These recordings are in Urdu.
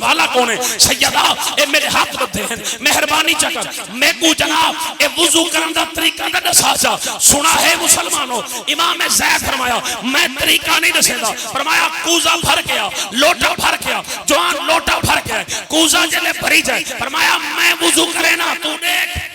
والا کون ہے؟ سیدہ، اے میرے ہاتھ بدھے ہیں، مہربانی چکر میں کو جناب، اے وضو کرن دا طریقہ دا دسا جا سنا ہے مسلمانوں، امام زید فرمایا، میں طریقہ نہیں دسے دا فرمایا کوزا بھر گیا، لوٹا بھر گیا، جوان لوٹا بھر گیا۔ کوزا جلے بھری جائے۔ فرمایا، میں وضو کرے نا، تو دیکھ۔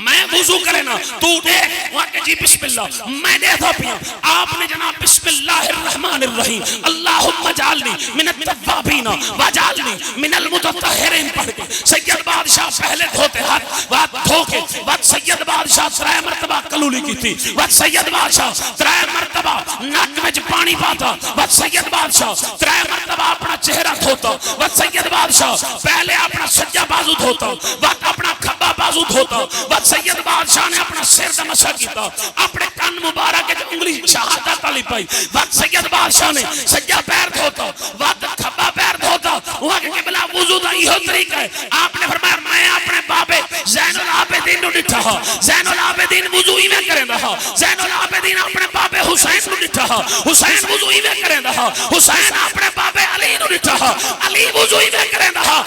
میں وضو کرے نا، تو دیکھ وہاں کہ جی بسم اللہ۔ میں دے تھا پیا آپ نے جناب بسم اللہ الرحمن الرحیم، اللہم جالنی من التوابین وجالنی من المتطہرین پڑھ کے۔ سید بادشاہ پہلے دھوتے ہاتھ، بعد دھو کے بعد سید بادشاہ ترائے مرتبہ کلولی کی تھی۔ بعد سید بادشاہ ترائے مرتبہ ناک میں جو پانی پاتا۔ بعد سید بادشاہ ترائے مرتبہ اپنا چہرہ دھوتا۔ بعد سید بادشاہ پہلے اپنا سجا بازو دھوتا۔ بعد اپنا کھبا بازو دھوتا بعد سید بادشاہ نے اپنا سر دا مسا کیتا۔ اپنے کن مبارک کے انگلی شہادت علی پائی۔ وقت سید بادشاہ نے سجا پیر دھوتا۔ وقت کھبا پیر دھوتا۔ وقت کہ بلا وضو دا یہ طریقہ ہے۔ آپ نے فرمایا، میں اپنے بابے زین العابدین نو ڈٹھا ہا زین العابدین وضو ہی میں کریں رہا زین العابدین اپنے بابے حسین نو ڈٹھا ہا حسین وضو ہی میں کریں ہاں۔ رہا حسین اپنے بابے علی نو ڈٹھا ہا علی وضو ہی میں کریں ہاں۔ رہا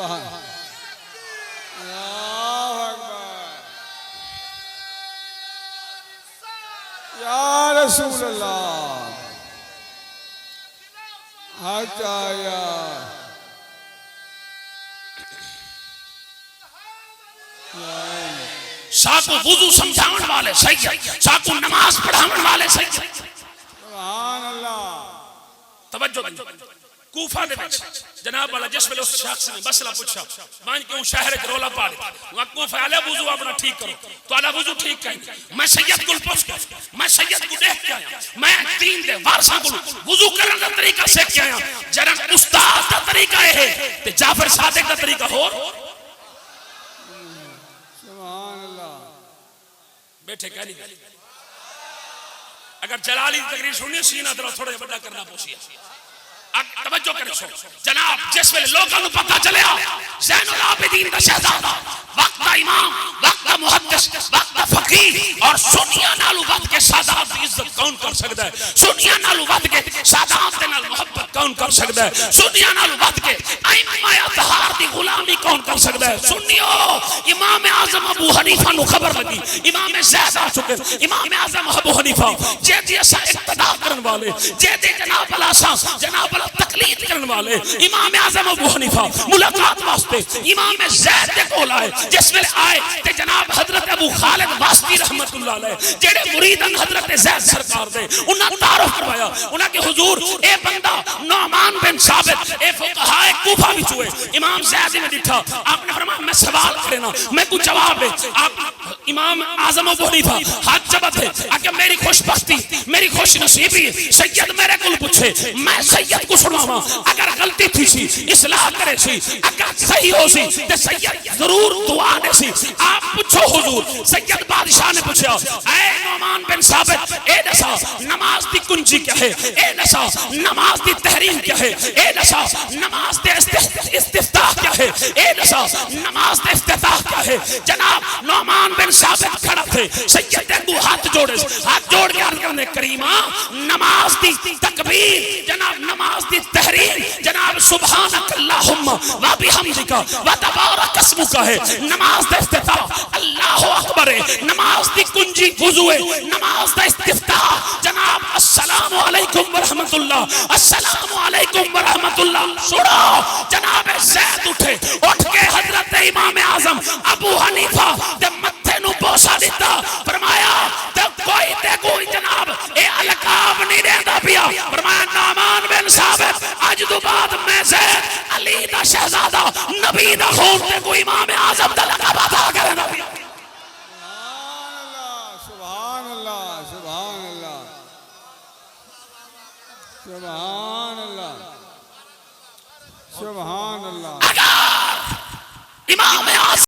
سبحان اللہ اکبر۔ یا رسول اللہ۔ آیا ساکو وضو سمجھاون والے سید ساکو نماز پڑھاون والے سید۔ سبحان اللہ۔ توجہ کوفہ دے وچ۔ جناب والا جس ویلے اس شخص نے مسئلہ پوچھا۔ مان کیوں شہر وچ رولا پا دے۔ وہاں کوفہ والے وضو اپنا ٹھیک کرو۔ تو اعلی وضو ٹھیک کریں میں سید کو پوچھ کے میں سید کو دیکھ کے آیا۔ میں تین دے وارثاں کو وضو کرن دا طریقہ سیکھ کے آیا۔ جناب استاد دا طریقہ ہے تے جعفر صادق دا طریقہ ہو سبحان اللہ بیٹھے کہہ نہیں اگر جلالی تقریر سننی سینہ دل تھوڑا بڑا کرنا اب توجہ کرے سو جناب، جس ویلے لوگوں کو پتہ چلیا، زین العابدین کا شہزادہ، وقت دا امام، وقت دا محدث، وقت دا فقیر، اور سنیا نالو وقت کے سادات کی عزت کون کر سکتا ہے؟ سنیا نالو وقت کے سادات دے نال محبت کون کر سکتا ہے؟ سنیا نالو وقت کے ائمہ اطہار دی غلامی کون کر سکتا ہے؟ سنیو، امام اعظم ابو حنیفہ نو خبر لگی۔ امام زید آ چکے۔ امام اعظم ابو حنیفہ، جے جی دی اسا اقتدا کرن والے جے دی جناب اللہ سا جناب اللہ تقلید کرن والے، امام اعظم ابو حنیفہ ملاقات واسطے امام زید دے کول آئے، جس ویلے آئے تے جناب حضرت ابو خالد واسطی رحمت اللہ علیہ، جڑے مریدن حضرت زید سرکار دے، انہاں تعارف کروایا، انہاں کے حضور اے بندہ نعمان بن ثابت، اے فقہاء کوفہ وچ ہوئے۔ امام زید نے ڈٹھا، آپ نے فرمایا، میں سوال کرنا میں کو جواب دے۔ آپ امام اعظم ابو حنیفہ ہاتھ جبت ہے کہ میری خوش بختی، میری خوش نصیبی۔ سید میرے کول پوچھے، میں سید کو سناواں۔ اگر غلطی تھی سی، اصلاح کرے سی، اگر صحیح ہو سی، تے سید ضرور دعا دے سی۔ آپ پوچھو حضور، سید بادشاہ نے پوچھا، اے نعمان بن ثابت، اے دسا نماز دی کنجی کیا ہے؟ اے دسا نماز دی تحریم کیا ہے؟ اے دسا نماز دے استف- استفتاح اے دسا نماز دے افتتاح کیا ہے؟ جناب نعمان بن ثابت کھڑا تھے، سید کو ہاتھ جوڑے، ہاتھ جوڑ کے عرض کرنے، کریمہ، نماز دی تکبیر، جناب نماز دی تحریم جناب سبحانک اللہم و بحمدک و تبارک اسمک ہے، نماز دا افتتاح، اللہ اکبر ہے، نماز دی کنجی وضو ہے، نماز دا استفتاح جناب السلام علیکم ورحمت اللہ، السلام علیکم ورحمت اللہ، سنو، جناب اٹھے اٹھ کے حضرت امام اعظم ابو حنیفہ دے متھے نو بوسا دیتا فرمایا، تے کوئی تے کوئی جناب، اے القاب نہیں دیندا پیا۔ فرمایا، نعمان بن ثابت، اج تو بعد میں زید علی دا شہزادہ، نبی دا خون تے کوئی امام اعظم دا لقب عطا کرے نبی سبحان اللہ سبحان اللہ سبحان اللہ۔ سبحان اللہ۔ اگر امام اعظم